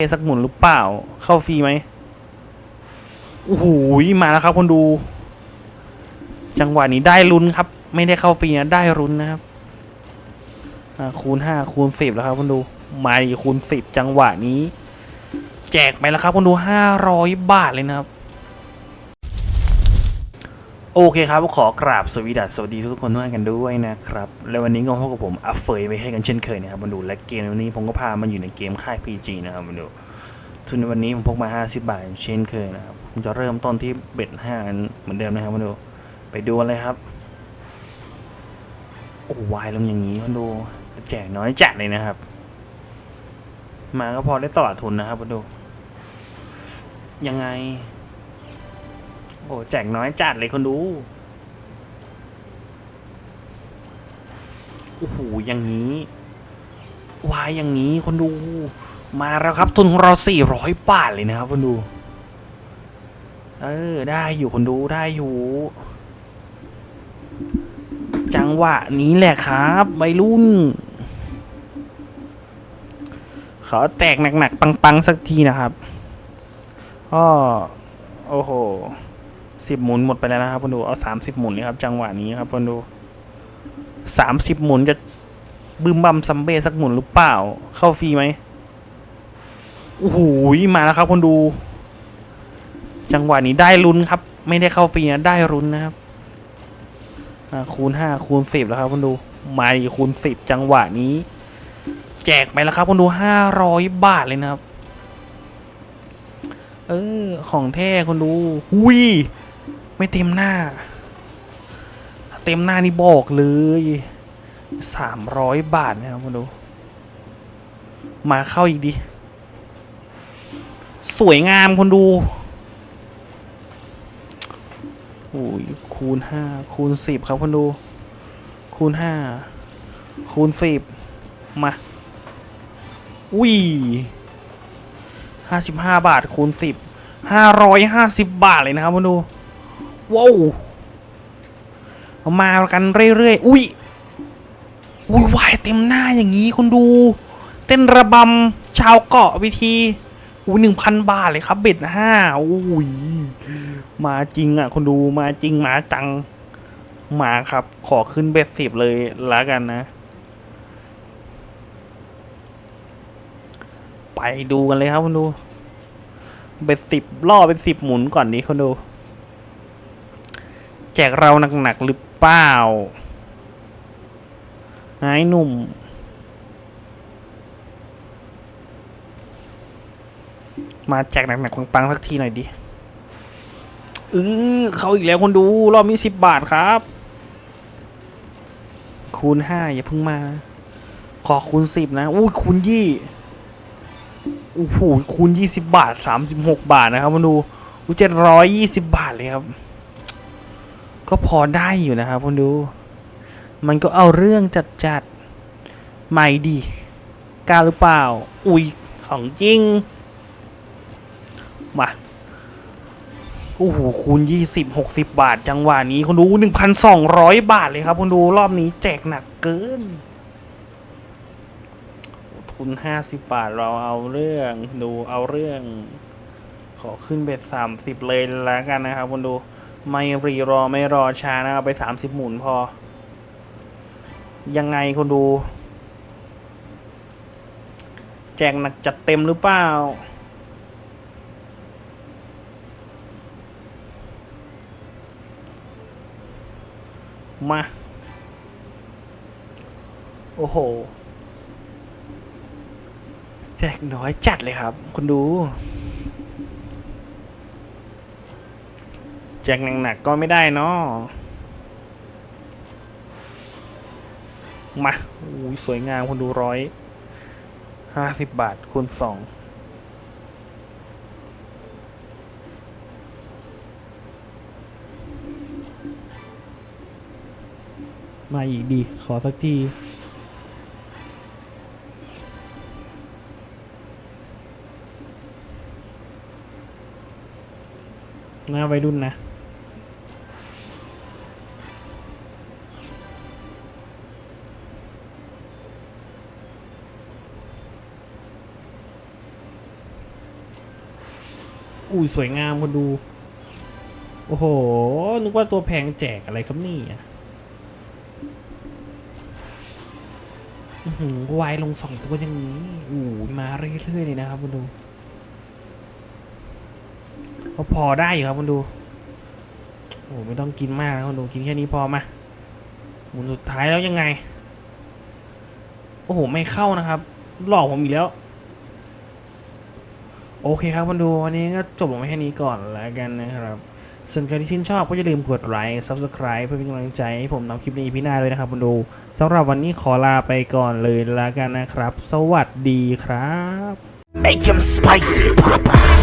สักหมุนหรือเปล่า เข้าฟรีไหมโอ้โหมาแล้วครับ คนดู จังหวะนี้ได้ลุ้นครับ ไม่ได้เข้าฟรีนะได้ลุ้นนะครับคูณห้าคูณสิบแล้วครับ คนดู มาดีคูณสิบจังหวะนี้ แจกไปแล้วครับ คนดูห้าร้อยบาทเลยนะครับ โอเคครับ ขอกราบสวีดัสสวัสดีทุกคนทุกท่านกันด้วยนะครับ และวันนี้ก็พบกับผมอัฟเฟยไปให้กันเช่นเคยนะครับมาดูและเกมวันนี้ผมก็พามาอยู่ในเกมค่าย PG นะครับมาดูส่วนในวันนี้ผมพกมา 50 บาทเช่นเคยนะครับผมจะเริ่มต้นที่เบ็ดห้าเหมือนเดิมนะครับมาดูไปดูกันเลยครับ โอ้วายลงอย่างนี้มาดูแจกน้อยจัดเลยนะครับ มาก็พอได้ต่อทุนนะครับมาดูยังไง โอ้แจกน้อยจัดเลยคนดูโอ้โหอย่างนี้วายอย่างนี้คนดู มาแล้วครับ ทุนของเรา400บาทเลยนะครับคนดู เออ ได้อยู่คนดูได้อยู่ จังหวะนี้แหละครับวัยรุ่น ขอแตกหนักๆ ปัง ๆ สักทีนะครับก็โอ้โห สิบหมุนหมดไปแล้วนะครับคนดูเอาสามสิบหมุนนี่ครับจังหวะนี้ครับคนดูสามสิบหมุนจะบึมบัมซัมเบ้สักหมุนหรือเปล่า เข้าฟรีไหมโอ้โหมาแล้วครับคนดู จังหวะนี้ได้ลุ้นครับ ไม่ได้เข้าฟรีนะได้ลุ้นนะครับคูณห้าคูณสิบแล้วครับคนดูมาดีกคูณสิบจังหวะนี้ แจกไปแล้วครับคนดูห้าร้อยบาทเลยนะครับ เออ ของแท้คนดูหุย ไม่เต็มหน้า เต็มหน้านี่บอกเลยสามร้อยบาทนะครับคนดู มาเข้าอีกดิ สวยงามคนดูโอ้ยคูณห้าคูณสิบครับคนดู คูณห้าคูณสิบมา อุ้ยห้าสิบห้าบาทคูณสิบห้าร้อยห้าสิบบาทเลยนะครับคนดู ว้าวมากันเรื่อยๆ อุ้ยอุ้ยวายเต็มหน้าอย่างนี้คุณดู เต้นระบำชาวเกาะวิธีอุ้ยหนึ่งพันบาทเลยครับเบ็ดห้าอุ้ยมาจริงอะคุณดูมาจริงมาจังมาครับ ขอขึ้นเบ็ดสิบเลยละกันนะ ไปดูกันเลยครับคุณดู เบ็ดสิบล่อเป็นสิบหมุนก่อนนี้คุณดู จกเราหนักๆหรือเปล่าไอ้หนุ่ม มาแจกหนักๆปังๆสักทีหน่อยดิเออเขาอีกแล้วคนดู รอบนี้สิบบาทครับ คูณห้าอย่าเพิ่งมา ขอคูณสิบนะ อุ้ยคูณยี่โอ้โหคูณยี่สิบบาทสามสิบหกบาทนะครับมาดูอุ้เจ็ดร้อยยี่สิบบาทเลยครับ ก็พอได้อยู่นะครับคุณดู มันก็เอาเรื่องจัดจัดๆใหม่ดีกาหรือเปล่า อุ้ยของจริง มา โอ้โห คูณยี่สิบหกสิบบาท จังหวะนี้คุณดูหนึ่งพันสองร้อยบาทเลยครับคุณดูรอบนี้แจกหนักเกิน ทุนห้าสิบบาทเราเอาเรื่องดูเอาเรื่อง ขอขึ้นเบ็ดสามสิบเลยแล้วกันนะครับคุณดู ไม่รีรอไม่รอช้านะครับไปสามสิบหมุนพอ ยังไงคนดู แจกหนักจัดเต็มหรือเปล่ามา โอ้โห แจกน้อยจัดเลยครับ คุณดู จกหนักๆก็ไม่ได้เนาะมาอุ้ยสวยงามคุณดูร้อยห้าสิบบาทคูณสองมาอีกดี ขอสักทีหน้าวัยรุ่นนะ อุ้ยสวยงามคนดู โอ้โห นึกว่าตัวแพงแจกอะไรครับนี่หือวายลงสองตัวอย่างนี้อู้ยมาเรื่อยๆเลยนะครับคุณดูพอได้อยู่ครับคุณดูโอ้ไม่ต้องกินมากนะคุณดูกินแค่นี้พอมาหมุนสุดท้ายแล้วยังไง โอ้โห ไม่เข้านะครับ หลอกผมอีกแล้ว โอเคครับคุณดูวันนี้ก็จบลงไปแค่นี้ก่อนแล้วกันนะครับส่วนใครที่ชื่นชอบก็อย่าลืมกดไลค์ subscribe เพื่อเป็นกำลังใจให้ผมทำคลิปใน EP หน้าด้วยนะครับคุณดูสำหรับวันนี้ขอลาไปก่อนเลยแล้วกันนะครับ สวัสดีครับ Make him spicy, Papa.